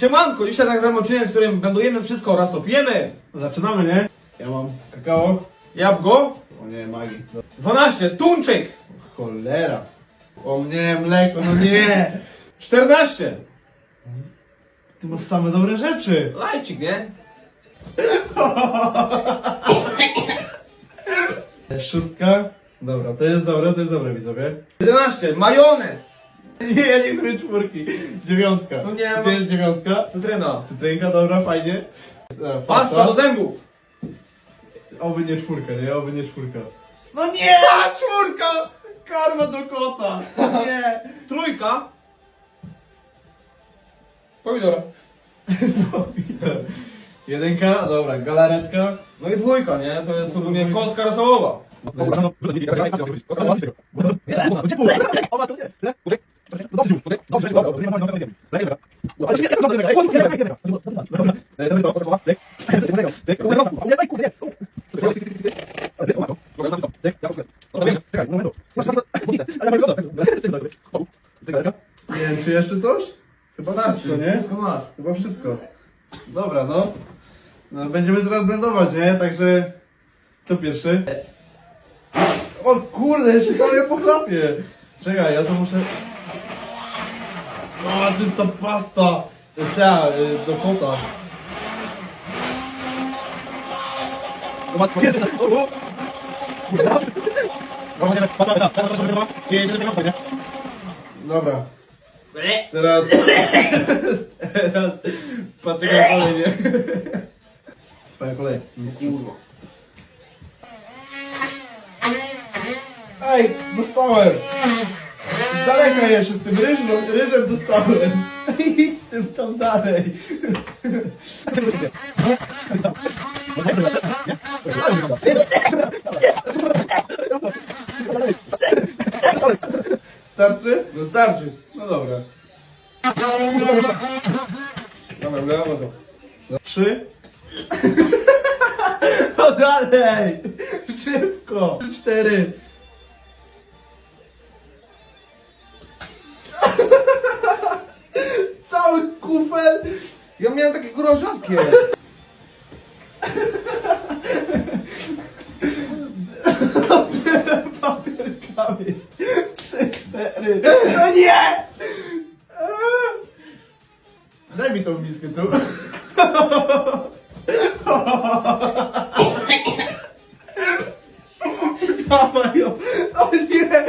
Siemanko, dzisiaj nagramy odcinek, w którym będą jemy wszystko oraz opijemy. Zaczynamy, nie? Ja mam kakao. Jabłko. O nie, magii. No, 12. Tuńczyk. cholera. O nie, mleko, no nie. 14. Ty masz same dobre rzeczy. Lajcik, nie? Szóstka. Dobra, to jest dobre, to jest dobre, widzowie. 11. Majonez. Nie, ja nie chcę mieć czwórki. Dziewiątka. No nie, Gdzie masz- jest dziewiątka? Cytryna. Cytrynka, dobra, fajnie. E, Pasta do zębów. Oby nie czwórka, nie? Oby nie czwórka. No nie! Czwórka! Karma do kota! Nie! Trójka. Pomidor. Jedynka, dobra, galaretka. No i dwójka, nie? To jest ogólnie kostka rosołowa. Nie wiem, czy jeszcze coś? Chyba wszystko, nie? Wszystko masz. Chyba wszystko. Dobra, no. no. Będziemy teraz blendować, nie? Także... Kto pierwszy? O kurde, jeszcze całe po chlapie. Czekaj, ja to muszę... O, czysta pasta. Ta, y, do kota. Dobra. Teraz... Teraz... Patrzę kolej, nie? Twoja kolej. Nie urwał. Ej, dostałem! Z daleka jeszcze z tym ryżem, ryżem dostałem. Idź z tym tam dalej. Starczy? No starczy. No dobra. Dobra, wlewamy to. Trzy. No dalej! Szybko! Cztery. kufel. Ja miałem takie kurwa rzadkie. Papier, papier, kamień. Trzy, cztery. No nie! Daj mi tą miskę tu. Dawaj ją. O nie!